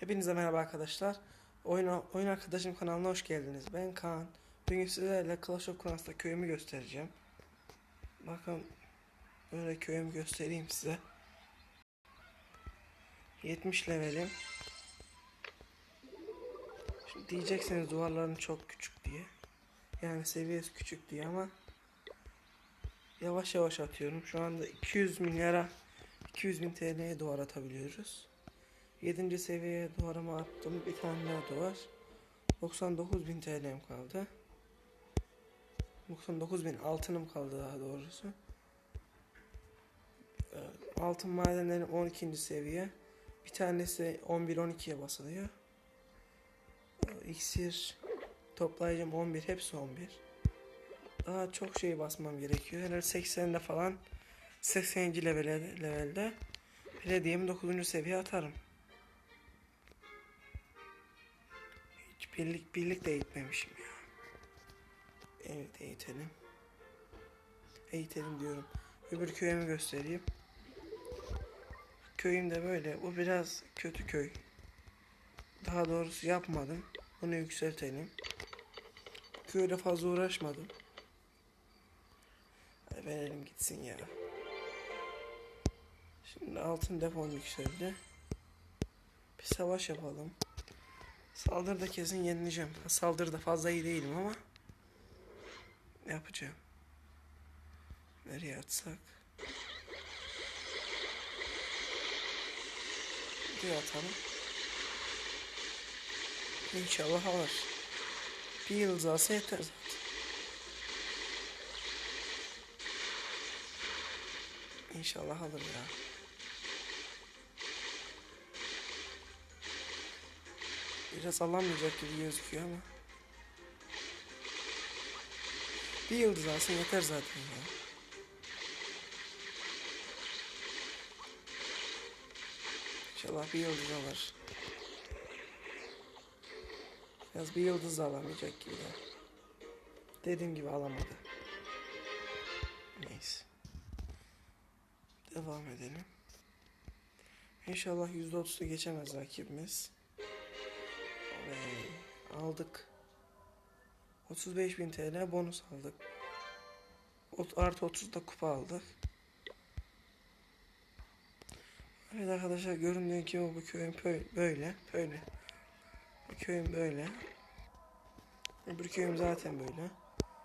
Hepinize merhaba arkadaşlar. Oyun, oyun arkadaşım kanalına hoş geldiniz. Ben Kaan. Bugün sizlerle Clash of Clans'ta köyümü göstereceğim. Bakın böyle köyümü göstereyim size. 70 levelim. Şimdi diyeceksiniz duvarların çok küçük diye. Yani seviyesi küçük diye ama yavaş yavaş atıyorum. Şu anda 200 milyara 200 bin TL'ye duvar atabiliyoruz. 7. seviyeye duvarımı attım. Bir tane daha duvar. 99 bin TL'm kaldı. 99 bin altınım kaldı daha doğrusu. Ee, Altın madenlerim 12. seviye. Bir tanesi 11-12'ye basılıyor. Ee, İksir toplayıcım 11. Hepsi 11. Daha çok şey basmam gerekiyor. Herhalde 80'de falan 80. levelde, levelde belediyemi 9. seviye atarım. Birlik, birlik de eğitmemişim ya. Evet eğitelim. Eğitelim diyorum. Öbür köyümü göstereyim. Köyüm de böyle. Bu biraz kötü köy. Daha doğrusu yapmadım. Bunu yükseltelim. Köyde fazla uğraşmadım. Hadi verelim gitsin ya. Şimdi altın depom yükseldi. Bir savaş yapalım. Saldırıda kesin yenileceğim. Saldırıda fazla iyi değilim ama yapacağım. Nereye atsak? Buraya atalım. İnşallah alır. Bir yıldız alsa yeter zaten. İnşallah alır ya. Biraz alamayacak gibi gözüküyor ama. Bir yıldız alsın yeter zaten ya. İnşallah bir yıldız alır. Biraz bir yıldız alamayacak gibi. Dediğim gibi alamadı. Neyse. Devam edelim. İnşallah %30'u geçemez rakibimiz. Oley, aldık. 35.000 TL bonus aldık. Artı 30 da kupa aldık. Evet arkadaşlar göründüğü gibi bu köyün böyle. Böyle. Bu köyün böyle. Öbür köyüm zaten böyle.